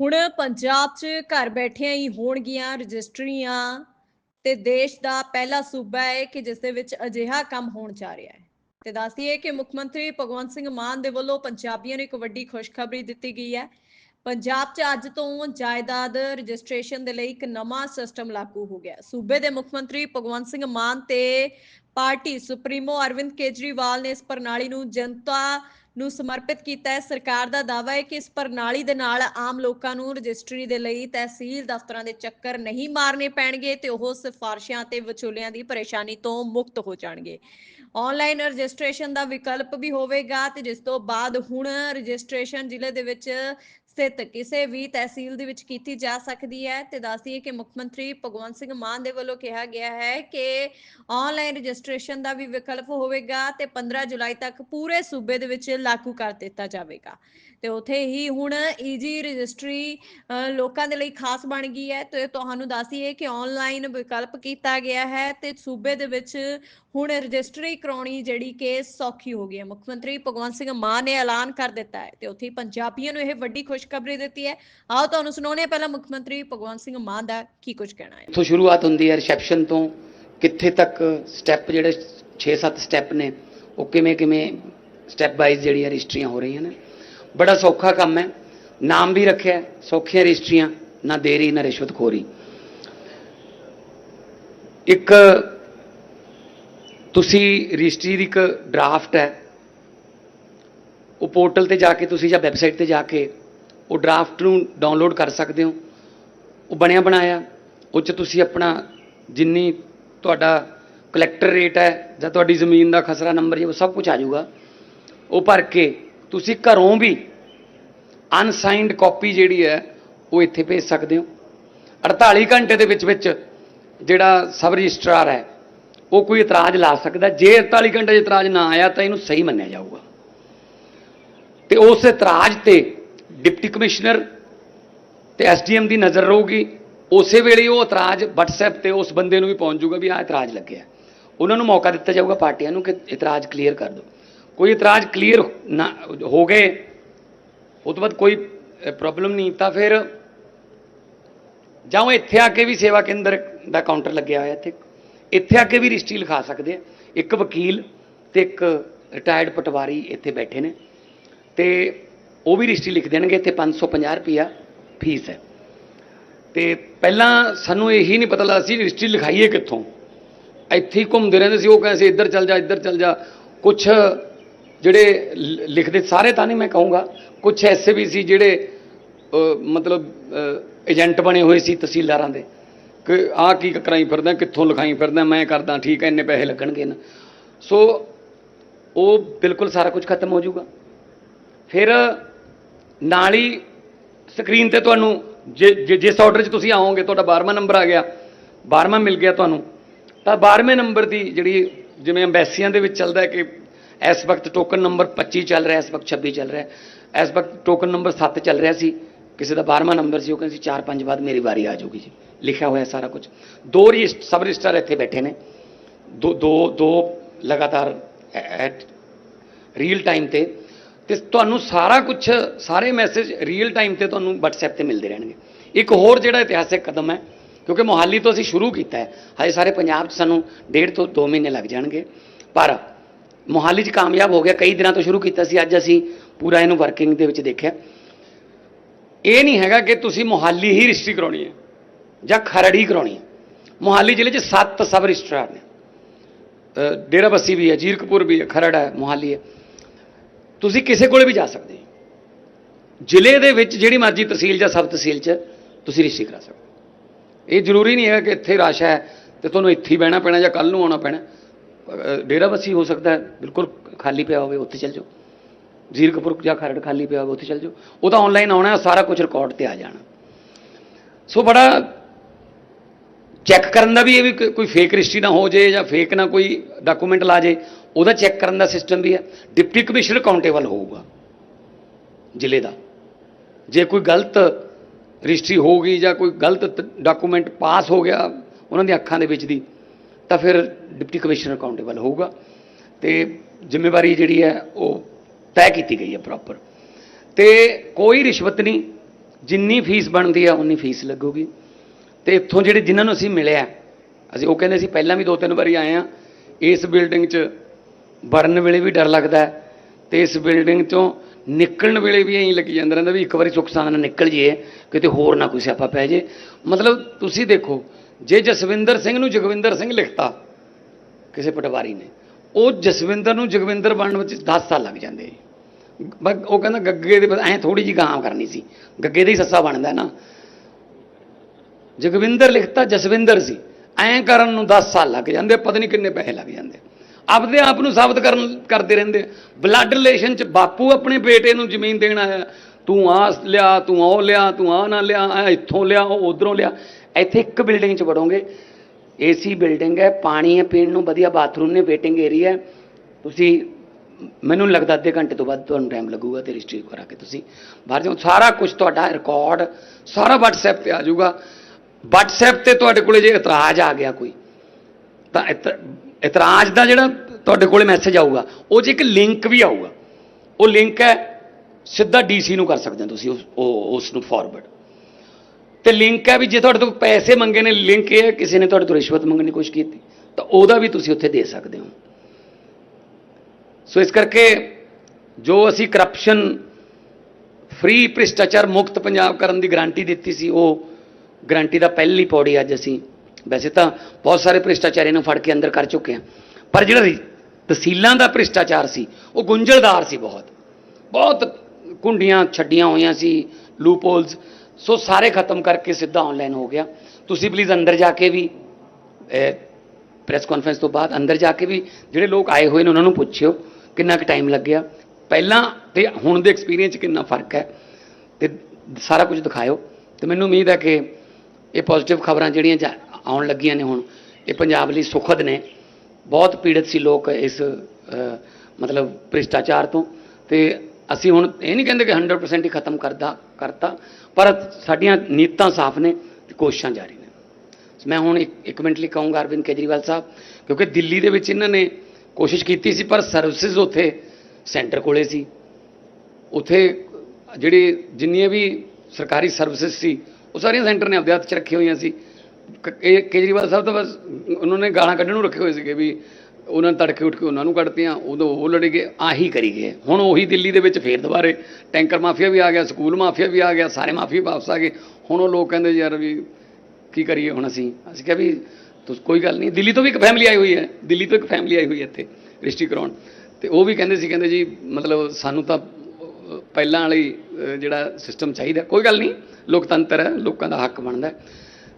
ਹੁਣ ਪੰਜਾਬ 'ਚ ਘਰ ਬੈਠਿਆਂ ਹੀ ਹੋਣਗੀਆਂ ਰਜਿਸਟਰੀਆਂ ਤੇ ਦੇਸ਼ ਦਾ ਪਹਿਲਾ ਸੂਬਾ ਹੈ ਕਿ ਜਿਸ ਦੇ ਵਿੱਚ ਅਜਿਹਾ ਕੰਮ ਹੋਣ ਜਾ ਰਿਹਾ ਹੈ। ਤੇ ਦੱਸਦੀਏ ਕਿ ਮੁੱਖ ਮੰਤਰੀ ਭਗਵੰਤ ਸਿੰਘ ਮਾਨ ਦੇ ਵੱਲੋਂ ਪੰਜਾਬੀਆਂ ਨੂੰ ਇੱਕ ਵੱਡੀ ਖੁਸ਼ਖਬਰੀ ਦਿੱਤੀ ਗਈ ਹੈ। ਪੰਜਾਬ 'ਚ ਅੱਜ ਤੋਂ ਜਾਇਦਾਦ ਰਜਿਸਟ੍ਰੇਸ਼ਨ ਦੇ ਲਈ ਇੱਕ ਨਵਾਂ ਸਿਸਟਮ ਲਾਗੂ ਹੋ ਗਿਆ। ਸੂਬੇ ਦੇ ਮੁੱਖ ਮੰਤਰੀ ਭਗਵੰਤ ਸਿੰਘ ਮਾਨ ਤੇ ਪਾਰਟੀ ਸੁਪਰੀਮੋ ਅਰਵਿੰਦ ਕੇਜਰੀਵਾਲ ਨੇ ਇਸ ਪ੍ਰਣਾਲੀ ਨੂੰ ਜਨਤਾ ਨੂੰ ਸਮਰਪਿਤ ਕੀਤਾ ਹੈ। ਸਰਕਾਰ ਦਾ ਦਾਅਵਾ ਹੈ ਕਿ ਇਸ ਪ੍ਰਣਾਲੀ ਦੇ ਨਾਲ ਆਮ ਲੋਕਾਂ ਨੂੰ ਰਜਿਸਟਰੀ ਦੇ ਲਈ ਤਹਿਸੀਲ ਦਫ਼ਤਰਾਂ ਦੇ ਚੱਕਰ ਨਹੀਂ ਮਾਰਨੇ ਪੈਣਗੇ ਤੇ ਉਹ ਸਿਫਾਰਸ਼ਾਂ ਤੇ ਵਿਚੋਲਿਆਂ ਦੀ ਪਰੇਸ਼ਾਨੀ ਤੋਂ ਮੁਕਤ ਹੋ ਜਾਣਗੇ। ਆਨਲਾਈਨ ਰਜਿਸਟ੍ਰੇਸ਼ਨ ਦਾ ਵਿਕਲਪ ਵੀ ਹੋਵੇਗਾ ਤੇ ਜਿਸ ਤੋਂ ਬਾਅਦ ਹੁਣ ਰਜਿਸਟ੍ਰੇਸ਼ਨ ਜ਼ਿਲ੍ਹੇ ਦੇ ਵਿੱਚ ਸਥਿਤ ਕਿਸੇ ਵੀ ਤਹਿਸੀਲ ਦੇ ਵਿੱਚ ਕੀਤੀ ਜਾ ਸਕਦੀ ਹੈ ਤੇ ਦੱਸਦੀਏ ਕਿ ਮੁੱਖ ਮੰਤਰੀ ਭਗਵੰਤ ਸਿੰਘ ਮਾਨ ਦੇ ਵੱਲੋਂ ਕਿਹਾ ਗਿਆ ਹੈ ਕਿ ਆਨਲਾਈਨ ਰਜਿਸਟ੍ਰੇਸ਼ਨ ਦਾ ਵੀ ਵਿਕਲਪ ਹੋਵੇਗਾ ਤੇ 15 ਜੁਲਾਈ ਤੱਕ ਪੂਰੇ ਸੂਬੇ ਦੇ ਵਿੱਚ ਲਾਗੂ ਕਰ ਦਿੱਤਾ ਜਾਵੇਗਾ। ਤੇ ਉਥੇ ਹੀ ਹੁਣ ਈਜੀ ਰਜਿਸਟਰੀ ਲੋਕਾਂ ਦੇ ਲਈ ਖਾਸ ਬਣ ਗਈ ਹੈ। ਤੇ ਤੁਹਾਨੂੰ ਦੱਸੀਏ ਕਿ ਆਨਲਾਈਨ ਵਿਕਲਪ ਕੀਤਾ ਗਿਆ ਹੈ ਤੇ ਸੂਬੇ ਦੇ ਵਿੱਚ ਹੁਣ ਰਜਿਸਟਰੀ ਕਰਾਉਣੀ ਜਿਹੜੀ ਕਿ ਸੌਖੀ ਹੋ ਗਈ ਹੈ। ਮੁੱਖ ਮੰਤਰੀ ਭਗਵੰਤ ਸਿੰਘ ਮਾਨ ਨੇ ਐਲਾਨ ਕਰ ਦਿੱਤਾ ਹੈ ਤੇ ਉੱਥੇ ਪੰਜਾਬੀਆਂ ਨੂੰ ਇਹ ਵੱਡੀ ਖੁਸ਼ਖਬਰੀ ਦਿੱਤੀ ਹੈ। ਆਓ ਤੁਹਾਨੂੰ ਸੁਣਾਉਂਦੇ ਹਾਂ ਪਹਿਲਾਂ ਮੁੱਖ ਮੰਤਰੀ ਭਗਵੰਤ ਸਿੰਘ ਮਾਨ ਦਾ ਕੀ ਕੁਝ ਕਹਿਣਾ ਹੈ। ਇੱਥੋਂ ਸ਼ੁਰੂਆਤ ਹੁੰਦੀ ਹੈ ਰਿਸੈਪਸ਼ਨ ਤੋਂ। ਕਿੱਥੇ ਤੱਕ ਸਟੈਪ ਜਿਹੜੇ 6-7 ਸਟੈਪ ਨੇ, ਉਹ ਕਿਵੇਂ ਕਿਵੇਂ ਸਟੈਪ ਵਾਈਜ਼ ਜਿਹੜੀਆਂ ਰਜਿਸਟਰੀਆਂ ਹੋ ਰਹੀਆਂ ਨੇ। ਬੜਾ ਸੌਖਾ ਕੰਮ ਹੈ। ਨਾਮ ਵੀ ਰੱਖਿਆ, ਸੌਖੀਆਂ ਰਜਿਸਟਰੀਆਂ, ਨਾ ਦੇਰੀ, ਨਾ ਰਿਸ਼ਵਤਖੋਰੀ ਇੱਕ ਤੁਸੀਂ ਰਜਿਸਟਰੀ ਦੀ ਇੱਕ ਡਰਾਫਟ ਹੈ। ਉਹ ਪੋਰਟਲ ਤੇ ਜਾ ਕੇ ਤੁਸੀਂ ਜਾਂ ਵੈਬਸਾਈਟ ਤੇ ਜਾ ਕੇ ਉਹ ਡਰਾਫਟ ਨੂੰ ਡਾਊਨਲੋਡ ਕਰ ਸਕਦੇ ਹੋ। ਉਹ ਬਣਿਆ ਬਣਾਇਆ, ਉਹ 'ਚ ਤੁਸੀਂ ਆਪਣਾ ਜਿੰਨੀ ਤੁਹਾਡਾ ਕਲੈਕਟਰ ਰੇਟ ਹੈ ਜਾਂ ਤੁਹਾਡੀ ਜ਼ਮੀਨ ਦਾ ਖਸਰਾ ਨੰਬਰ ਜੇ ਉਹ ਸਭ ਕੁਝ ਆ ਜਾਊਗਾ। ਉਹ ਭਰ ਕੇ ਤੁਸੀਂ ਘਰੋਂ ਵੀ ਅਨਸਾਈਨਡ ਕਾਪੀ ਜਿਹੜੀ ਹੈ, ਉਹ ਇੱਥੇ ਭੇਜ ਸਕਦੇ ਹੋ। 48 ਘੰਟੇ ਦੇ ਵਿੱਚ ਵਿੱਚ ਜਿਹੜਾ ਸਬ ਰਜਿਸਟਰਾਰ ਹੈ, ਉਹ ਕੋਈ ਇਤਰਾਜ਼ ਲਾ ਸਕਦਾ। ਜੇ 48 ਘੰਟੇ 'ਚ ਇਤਰਾਜ਼ ਨਾ ਆਇਆ ਤਾਂ ਇਹਨੂੰ ਸਹੀ ਮੰਨਿਆ ਜਾਊਗਾ। ਤੇ ਉਸ ਇਤਰਾਜ਼ ਤੇ ਡਿਪਟੀ ਕਮਿਸ਼ਨਰ ਤੇ ਐਸਡੀਐਮ ਦੀ ਨਜ਼ਰ ਰਹੂਗੀ। ਉਸੇ ਵੇਲੇ ਉਹ ਇਤਰਾਜ਼ WhatsApp ਤੇ ਉਸ ਬੰਦੇ ਨੂੰ ਵੀ ਪਹੁੰਚ ਜਾਊਗਾ ਵੀ ਆਹ ਇਤਰਾਜ਼ ਲੱਗਿਆ। ਉਹਨਾਂ ਨੂੰ ਮੌਕਾ ਦਿੱਤਾ ਜਾਊਗਾ, ਪਾਰਟੀਆਂ ਨੂੰ ਕਿ ਇਤਰਾਜ਼ ਕਲੀਅਰ ਕਰ ਦਿਓ। ਕੋਈ ਇਤਰਾਜ਼ ਕਲੀਅਰ ਨਾ ਹੋ ਗਏ, ਉਹ ਤੋਂ ਬਾਅਦ ਕੋਈ ਪ੍ਰੋਬਲਮ ਨਹੀਂ, ਤਾਂ ਫਿਰ ਜਾਂ ਉਹ ਇੱਥੇ ਆ ਕੇ ਵੀ ਸੇਵਾ ਕੇਂਦਰ ਦਾ ਕਾਊਂਟਰ ਲੱਗਿਆ ਹੋਇਆ ਇੱਥੇ ਇੱਥੇ ਆ ਕੇ ਵੀ ਰਜਿਸਟਰੀ ਲਿਖਾ ਸਕਦੇ ਆ। ਇੱਕ ਵਕੀਲ ਤੇ ਇੱਕ ਰਿਟਾਇਰਡ ਪਟਵਾਰੀ ਇੱਥੇ ਬੈਠੇ ਨੇ ਤੇ ਉਹ ਵੀ ਰਜਿਸਟਰੀ ਲਿਖ ਦੇਣਗੇ, ਇੱਥੇ 550 ਰੁਪਿਆ ਫੀਸ ਹੈ। ਤੇ ਪਹਿਲਾਂ ਸਾਨੂੰ ਇਹੀ ਨਹੀਂ ਪਤਾ ਲੱਗਦਾ ਸੀ ਰਜਿਸਟਰੀ ਲਿਖਾਈਏ ਕਿੱਥੋਂ। ਇੱਥੇ ਹੀ ਘੁੰਮਦੇ ਰਹਿੰਦੇ ਸੀ, ਉਹ ਕਹਿੰਦੇ ਸੀ ਇੱਧਰ ਚੱਲ ਜਾ, ਇੱਧਰ ਚੱਲ ਜਾ, ਕੁਛ ਜਿਹੜੇ ਲ- ਲਿਖਦੇ ਸਾਰੇ ਤਾਂ ਨਹੀਂ ਮੈਂ ਕਹੂੰਗਾ। ਕੁਝ ਐਸੇ ਵੀ ਸੀ ਜਿਹੜੇ ਮਤਲਬ ਏਜੰਟ ਬਣੇ ਹੋਏ ਸੀ ਤਹਿਸੀਲਦਾਰਾਂ ਦੇ। ਕਿ ਆਹ ਕੀ ਕਰਾਈ ਫਿਰਦਾ, ਕਿੱਥੋਂ ਲਿਖਾਈ ਫਿਰਦਾ, ਮੈਂ ਕਰਦਾ, ਠੀਕ ਹੈ ਇੰਨੇ ਪੈਸੇ ਲੱਗਣਗੇ ਨਾ। ਸੋ, ਉਹ ਬਿਲਕੁਲ ਸਾਰਾ ਕੁਝ ਖਤਮ ਹੋ ਜਾਊਗਾ। ਫਿਰ ਨਾਲ ਹੀ ਸਕਰੀਨ ਤੇ ਤੁਹਾਨੂੰ ਜੇ, ਜੇ- ਜਿਸ ਆਰਡਰ 'ਚ ਤੁਸੀਂ ਆਓਗੇ, ਤੁਹਾਡਾ 12ਵਾਂ ਨੰਬਰ ਆ ਗਿਆ। 12ਵਾਂ ਮਿਲ ਗਿਆ ਤੁਹਾਨੂੰ। ਤਾਂ 12ਵੇਂ ਨੰਬਰ ਦੀ ਜਿਹੜੀ ਜਿਵੇਂ ਐਮਬੈਸੀਆਂ ਦੇ ਵਿੱਚ ਚੱਲਦਾ ਕਿ ਇਸ ਵਕਤ ਟੋਕਨ ਨੰਬਰ 25 ਚੱਲ ਰਿਹਾ, ਇਸ ਵਕਤ 26 ਚੱਲ ਰਿਹਾ। ਇਸ ਵਕਤ ਟੋਕਨ ਨੰਬਰ 7 ਚੱਲ ਰਿਹਾ ਸੀ। ਕਿਸੇ ਦਾ 12ਵਾਂ ਨੰਬਰ ਸੀ, ਉਹ ਕਹਿੰਦੇ ਸੀ 4-5 ਬਾਅਦ ਮੇਰੀ ਵਾਰੀ ਆ ਜਾਊਗੀ ਜੀ। ਲਿਖਿਆ ਹੋਇਆ ਸਾਰਾ ਕੁਝ। ਦੋ ਰਜਿਸਟ ਸਬ ਰਜਿਸਟਰ ਇੱਥੇ ਬੈਠੇ ਨੇ। ਦੋ ਦੋ ਦੋ ਲਗਾਤਾਰ ਐਟ ਰੀਅਲ ਟਾਈਮ ਤੇ। ਤੇ ਤੁਹਾਨੂੰ ਸਾਰਾ ਕੁਝ ਸਾਰੇ ਮੈਸੇਜ ਰੀਅਲ ਟਾਈਮ ਤੇ ਤੁਹਾਨੂੰ WhatsApp ਤੇ ਮਿਲਦੇ ਰਹਿਣਗੇ। ਇੱਕ ਹੋਰ ਜਿਹੜਾ ਇਤਿਹਾਸਿਕ ਕਦਮ ਹੈ, ਕਿਉਂਕਿ ਮੋਹਾਲੀ ਤੋਂ ਅਸੀਂ ਸ਼ੁਰੂ ਕੀਤਾ ਹੈ। ਹਜੇ ਸਾਰੇ ਪੰਜਾਬ 'ਚ ਸਾਨੂੰ ਡੇਢ ਤੋਂ 2 ਮਹੀਨੇ ਲੱਗ ਜਾਣਗੇ। ਪਰ ਮੋਹਾਲੀ 'ਚ ਕਾਮਯਾਬ ਹੋ ਗਿਆ। ਕਈ ਦਿਨਾਂ ਤੋਂ ਸ਼ੁਰੂ ਕੀਤਾ ਸੀ। ਅੱਜ ਅਸੀਂ ਪੂਰਾ ਇਹਨੂੰ ਵਰਕਿੰਗ ਦੇ ਵਿੱਚ ਦੇਖਿਆ। ਇਹ ਨਹੀਂ ਹੈਗਾ ਕਿ ਤੁਸੀਂ ਮੋਹਾਲੀ ਹੀ ਰਜਿਸਟਰੀ ਕਰਾਉਣੀ ਹੈ ਜਾਂ ਖਰੜੀ ਕਰਾਉਣੀ ਹੈ। ਮੋਹਾਲੀ ਜ਼ਿਲ੍ਹੇ 'ਚ 7 ਸਬ ਰਜਿਸਟਰਾਰ ਨੇ। ਅ, ਡੇਰਾ ਬੱਸੀ ਵੀ ਹੈ ਜੀਰਕਪੁਰ ਵੀ ਹੈ ਖਰੜ ਹੈ ਮੋਹਾਲੀ ਹੈ। ਤੁਸੀਂ ਕਿਸੇ ਕੋਲੇ ਵੀ ਜਾ ਸਕਦੇ ਜ਼ਿਲ੍ਹੇ ਦੇ ਵਿੱਚ ਜਿਹੜੀ ਮਰਜ਼ੀ ਤਹਿਸੀਲ ਜਾਂ ਸਬ ਤਹਿਸੀਲ 'ਚ ਤੁਸੀਂ ਰਜਿਸਟਰੀ ਕਰਾ ਸਕਦੇ ਹੋ। ਇਹ ਜ਼ਰੂਰੀ ਨਹੀਂ ਹੈ ਕਿ ਇੱਥੇ ਰਸ਼ ਹੈ ਤੇ ਤੁਹਾਨੂੰ ਇੱਥੇ ਹੀ ਬਹਿਣਾ ਪੈਣਾ ਜਾਂ ਕੱਲ ਨੂੰ ਆਉਣਾ ਪੈਣਾ। ਡੇਰਾ ਬੱਸੀ ਹੋ ਸਕਦਾ ਹੈ, ਬਿਲਕੁਲ ਖਾਲੀ ਪਿਆ ਹੋਵੇ, ਉੱਥੇ ਚੱਲ ਜਾਓ। ਜ਼ੀਰਕਪੁਰ ਜਾਂ ਖਰੜ ਖਾਲੀ ਪਿਆ ਹੋਵੇ, ਉੱਥੇ ਚੱਲ ਜਾਓ। ਉਹ ਤਾਂ ਆਨਲਾਈਨ ਆਉਣਾ ਸਾਰਾ ਕੁਝ ਰਿਕਾਰਡ ਤੇ ਆ ਜਾਣਾ। ਸੋ ਬੜਾ ਚੈੱਕ ਕਰਨ ਦਾ ਵੀ ਇਹ ਵੀ ਕੋਈ- ਫੇਕ ਰਜਿਸਟਰੀ ਨਾ ਹੋ ਜੇ ਜਾਂ ਫੇਕ ਨਾ ਕੋਈ ਡਾਕੂਮੈਂਟ ਲਾ ਜੇ, ਉਹਦਾ ਚੈੱਕ ਕਰਨ ਦਾ ਸਿਸਟਮ ਵੀ ਹੈ। ਡਿਪਟੀ ਕਮਿਸ਼ਨਰ ਅਕਾਊਂਟੇਬਲ ਹੋਊਗਾ, ਜ਼ਿਲ੍ਹੇ ਦਾ। ਜੇ ਕੋਈ ਗਲਤ ਰਜਿਸਟਰੀ ਹੋ ਗਈ ਜਾਂ ਕੋਈ ਗਲਤ ਡਾਕੂਮੈਂਟ ਪਾਸ ਹੋ ਗਿਆ, ਉਹਨਾਂ ਦੀਆਂ ਅੱਖਾਂ ਦੇ ਵਿੱਚ ਦੀ ਤਾਂ ਫਿਰ ਡਿਪਟੀ ਕਮਿਸ਼ਨਰ ਅਕਾਊਂਟੇਬਲ ਹੋਊਗਾ ਤੇ ਜ਼ਿੰਮੇਵਾਰੀ ਜਿਹੜੀ ਹੈ ਉਹ ਤੈਅ ਕੀਤੀ ਗਈ ਹੈ ਪ੍ਰੋਪਰ ਤੇ ਕੋਈ ਰਿਸ਼ਵਤ ਨਹੀਂ, ਜਿੰਨੀ ਫੀਸ ਬਣਦੀ ਆ ਉਨੀ ਫੀਸ ਲੱਗੂਗੀ। ਤੇ ਇੱਥੋਂ ਜਿਹੜੇ ਜਿਨ੍ਹਾਂ ਨੂੰ ਅਸੀਂ ਮਿਲਿਆ, ਅਸੀਂ ਉਹ ਕਹਿੰਦੇ ਸੀ, ਪਹਿਲਾਂ ਵੀ ਦੋ ਤਿੰਨ ਵਾਰੀ ਆਏ ਆ ਇਸ ਬਿਲਡਿੰਗ 'ਚ ਵੜਨ ਵੇਲੇ ਵੀ ਡਰ ਲੱਗਦਾ ਹੈ ਤੇ ਇਸ ਬਿਲਡਿੰਗ 'ਚੋਂ ਨਿਕਲਣ ਵੇਲੇ ਵੀ ਐਂ ਲੱਗੀ ਜਾਂਦਾ ਰਹਿੰਦਾ ਵੀ ਇੱਕ ਵਾਰੀ ਸੁੱਖ ਸਾਂਦ ਨਾਲ ਨਿਕਲ ਜੀਏ, ਕਿਤੇ ਹੋਰ ਨਾ ਕੋਈ ਸਿਆਪਾ ਪੈ ਜੇ ਮਤਲਬ ਤੁਸੀਂ ਦੇਖੋ ਜੇ ਜਸਵਿੰਦਰ ਸਿੰਘ ਨੂੰ ਜਗਵਿੰਦਰ ਸਿੰਘ ਲਿਖਤਾ, ਕਿਸੇ ਪਟਵਾਰੀ ਨੇ, ਉਹ ਜਸਵਿੰਦਰ ਨੂੰ ਜਗਵਿੰਦਰ ਬਣਨ ਵਿੱਚ 10 ਸਾਲ ਲੱਗ ਜਾਂਦੇ। ਬਸ ਉਹ ਕਹਿੰਦਾ ਗੱਗੇ ਦੇ ਐਂ ਥੋੜੀ ਜੀ ਗਾਂ ਕਰਨੀ ਸੀ। ਗੱਗੇ ਦਾ ਹੀ ਸੱਸਾ ਬਣਦਾ ਨਾ। ਜਗਵਿੰਦਰ ਲਿਖਤਾ ਜਸਵਿੰਦਰ ਸੀ। ਐਂ ਕਰਨ ਨੂੰ 10 ਸਾਲ ਲੱਗ ਜਾਂਦੇ, ਪਤਾ ਨਹੀਂ ਕਿੰਨੇ ਪੈਸੇ ਲੱਗ ਜਾਂਦੇ। ਆਪਦੇ ਆਪ ਨੂੰ ਸਾਬਤ ਕਰਨ, ਕਰਦੇ ਰਹਿੰਦੇ। ਬਲੱਡ ਰਿਲੇਸ਼ਨ ਚ ਬਾਪੂ ਆਪਣੇ ਬੇਟੇ ਨੂੰ ਜ਼ਮੀਨ ਦੇਣ ਆਇਆ। ਤੂੰ ਆ ਲਿਆ, ਤੂੰ ਉਹ ਲਿਆ, ਤੂੰ ਆ ਨਾ ਲਿਆ, ਆ ਇੱਥੋਂ ਲਿਆ, ਉਹ ਉਧਰੋਂ ਲਿਆ। ਇੱਥੇ ਇੱਕ ਬਿਲਡਿੰਗ ਚ ਵੜੋਗੇ ਏਸੀ ਬਿਲਡਿੰਗ ਹੈ, ਪਾਣੀ ਹੈ, ਪੀਣ ਨੂੰ ਵਧੀਆ ਬਾਥਰੂਮ ਨੇ ਵੇਟਿੰਗ ਏਰੀਆ ਹੈ। ਤੁਸੀਂ, ਮੈਨੂੰ ਲੱਗਦਾ ਅੱਧੇ ਘੰਟੇ ਤੋਂ ਬਾਅਦ ਤੁਹਾਨੂੰ ਟਾਈਮ ਲੱਗੂਗਾ ਤੇ ਰਜਿਸਟਰੀ ਕਰਾ ਕੇ ਤੁਸੀਂ। ਬਾਹਰ ਜਾਓ, ਸਾਰਾ ਕੁਝ ਤੁਹਾਡਾ ਰਿਕਾਰਡ ਸਾਰਾ WhatsApp ਤੇ ਆ ਜਾਊਗਾ। WhatsApp ਤੇ ਤੁਹਾਡੇ ਕੋਲੇ ਜੇ ਇਤਰਾਜ਼ ਆ ਗਿਆ ਕੋਈ, ਤਾਂ ਇਤ- ਇਤਰਾਜ਼ ਦਾ ਜਿਹੜਾ ਤੁਹਾਡੇ ਕੋਲੇ ਮੈਸੇਜ ਆਊਗਾ, ਉਹ 'ਚ ਇੱਕ ਲਿੰਕ ਵੀ ਆਊਗਾ। ਉਹ ਲਿੰਕ ਹੈ ਸਿੱਧਾ ਡੀਸੀ ਨੂੰ ਕਰ ਸਕਦੇ ਹੋ ਤੁਸੀਂ ਉਸ- ਉਹ ਉਸ ਨੂੰ ਫਾਰਵਰਡ ਤੇ ਲਿੰਕ ਹੈ ਵੀ ਜੇ ਤੁਹਾਡੇ ਤੋਂ ਪੈਸੇ ਮੰਗੇ ਨੇ ਲਿੰਕ ਇਹ ਹੈ, ਕਿਸੇ ਨੇ ਤੁਹਾਡੇ ਤੋਂ ਰਿਸ਼ਵਤ ਮੰਗਣ ਦੀ ਕੋਸ਼ਿਸ਼ ਕੀਤੀ, ਤਾਂ ਉਹਦਾ ਵੀ ਤੁਸੀਂ ਉੱਥੇ ਦੇ ਸਕਦੇ ਹੋ। ਸੋ ਇਸ ਕਰਕੇ ਜੋ ਅਸੀਂ ਕਰਪਸ਼ਨ ਫ੍ਰੀ ਭ੍ਰਿਸ਼ਟਾਚਾਰ ਮੁਕਤ ਪੰਜਾਬ ਕਰਨ ਦੀ ਗਾਰੰਟੀ ਦਿੱਤੀ ਸੀ, ਉਹ ਗਾਰੰਟੀ ਦਾ ਪਹਿਲੀ ਪੌੜੀ ਅੱਜ ਅਸੀਂ ਵੈਸੇ ਤਾਂ ਬਹੁਤ ਸਾਰੇ ਭ੍ਰਿਸ਼ਟਾਚਾਰੀਆਂ ਨੂੰ ਫੜ ਕੇ ਅੰਦਰ ਕਰ ਚੁੱਕੇ ਹਾਂ, ਪਰ ਜਿਹੜਾ ਰੀ- ਤਹਿਸੀਲਾਂ ਦਾ ਭ੍ਰਿਸ਼ਟਾਚਾਰ ਸੀ, ਉਹ ਗੁੰਝਲਦਾਰ ਸੀ ਬਹੁਤ। ਬਹੁਤ ਕੁੰਡੀਆਂ ਛੱਡੀਆਂ ਹੋਈਆਂ ਸੀ ਲੂਪਹੋਲਸ ਸੋ ਸਾਰੇ ਖਤਮ ਕਰਕੇ ਸਿੱਧਾ ਆਨਲਾਈਨ ਹੋ ਗਿਆ। ਤੁਸੀਂ ਪਲੀਜ਼ ਅੰਦਰ ਜਾ ਕੇ ਵੀ ਪ੍ਰੈਸ ਕਾਨਫਰੰਸ ਤੋਂ ਬਾਅਦ ਅੰਦਰ ਜਾ ਕੇ ਵੀ ਜਿਹੜੇ ਲੋਕ ਆਏ ਹੋਏ ਨੇ ਉਹਨਾਂ ਨੂੰ ਪੁੱਛਿਓ ਕਿੰਨਾ ਕੁ ਟਾਈਮ ਲੱਗਿਆ। ਪਹਿਲਾਂ ਤੇ ਹੁਣ ਦੇ ਐਕਸਪੀਰੀਅੰਸ 'ਚ ਕਿੰਨਾ ਫ਼ਰਕ ਹੈ, ਤੇ ਸਾਰਾ ਕੁਝ ਦਿਖਾਇਓ। ਤੇ ਮੈਨੂੰ ਉਮੀਦ ਹੈ ਕਿ ਇਹ ਪੋਜ਼ਿਟਿਵ ਖਬਰਾਂ ਜਿਹੜੀਆਂ ਜਾ- ਆਉਣ ਲੱਗੀਆਂ ਨੇ ਹੁਣ, ਇਹ ਪੰਜਾਬ ਲਈ ਸੁਖਦ ਨੇ। ਬਹੁਤ ਪੀੜਤ ਸੀ ਲੋਕ ਇਸ ਮਤਲਬ ਭ੍ਰਿਸ਼ਟਾਚਾਰ ਤੋਂ। ਤੇ ਅਸੀਂ ਹੁਣ ਇਹ ਨਹੀਂ ਕਹਿੰਦੇ ਕਿ 100% ਹੀ ਖਤਮ ਕਰਦਾ, ਕਰਤਾ, ਪਰ ਸਾਡੀਆਂ ਨੀਤਾਂ ਸਾਫ਼ ਨੇ ਤੇ ਕੋਸ਼ਿਸ਼ਾਂ ਜਾਰੀ ਨੇ। ਮੈਂ ਹੁਣ ਇੱਕ ਇੱਕ ਮਿੰਟ ਲਈ ਕਹੂੰਗਾ ਅਰਵਿੰਦ ਕੇਜਰੀਵਾਲ ਸਾਹਿਬ, ਕਿਉਂਕਿ ਦਿੱਲੀ ਦੇ ਵਿੱਚ ਇਹਨਾਂ ਨੇ ਕੋਸ਼ਿਸ਼ ਕੀਤੀ ਸੀ, ਪਰ ਸਰਵਿਸਿਜ਼ ਉੱਥੇ ਸੈਂਟਰ ਕੋਲੇ ਸੀ। ਉੱਥੇ ਜਿਹੜੀ ਜਿੰਨੀਆਂ ਵੀ ਸਰਕਾਰੀ ਸਰਵਿਸਿਜ਼ ਸੀ, ਉਹ ਸਾਰੀਆਂ ਸੈਂਟਰ ਨੇ ਆਪਦੇ ਹੱਥ 'ਚ ਰੱਖੀਆਂ ਹੋਈਆਂ ਸੀ। ਕੇਜਰੀਵਾਲ ਸਾਹਿਬ ਤਾਂ ਬਸ ਉਹਨਾਂ ਨੇ ਗਾਲਾਂ ਕੱਢਣ ਨੂੰ ਰੱਖੇ ਹੋਏ ਸੀਗੇ ਵੀ ਉਹਨਾਂ ਨੇ ਤੜਕੇ ਉੱਠ ਕੇ ਉਹਨਾਂ ਨੂੰ ਕੱਢਤੀਆਂ, ਉਦੋਂ ਉਹ ਲੜੇ ਗਏ, ਆਹੀ ਕਰੀ ਗਏ। ਹੁਣ ਉਹੀ ਦਿੱਲੀ ਦੇ ਵਿੱਚ ਫੇਰ ਦੁਬਾਰੇ ਟੈਂਕਰ ਮਾਫੀਆ ਵੀ ਆ ਗਿਆ, ਸਕੂਲ ਮਾਫੀਆ ਵੀ ਆ ਗਿਆ, ਸਾਰੇ ਮਾਫੀਆ ਵਾਪਸ ਆ ਗਏ। ਹੁਣ ਉਹ ਲੋਕ ਕਹਿੰਦੇ ਯਾਰ ਵੀ ਕੀ ਕਰੀਏ ਹੁਣ ਅਸੀਂ? ਅਸੀਂ ਕਿਹਾ ਵੀ ਤੁਸੀਂ, ਕੋਈ ਗੱਲ ਨਹੀਂ। ਦਿੱਲੀ ਤੋਂ ਵੀ ਇੱਕ ਫੈਮਿਲੀ ਆਈ ਹੋਈ ਹੈ। ਦਿੱਲੀ ਤੋਂ ਇੱਕ ਫੈਮਿਲੀ ਆਈ ਹੋਈ ਹੈ ਇੱਥੇ ਰਜਿਸਟਰੀ ਕਰਾਉਣ। ਤੇ ਉਹ ਵੀ ਕਹਿੰਦੇ ਸੀ, ਕਹਿੰਦੇ ਜੀ, ਮਤਲਬ ਸਾਨੂੰ ਤਾਂ ਪਹਿਲਾਂ ਵਾਲੀ ਜਿਹੜਾ ਸਿਸਟਮ ਚਾਹੀਦਾ। ਕੋਈ ਗੱਲ ਨਹੀਂ। ਲੋਕਤੰਤਰ ਹੈ, ਲੋਕਾਂ ਦਾ ਹੱਕ ਬਣਦਾ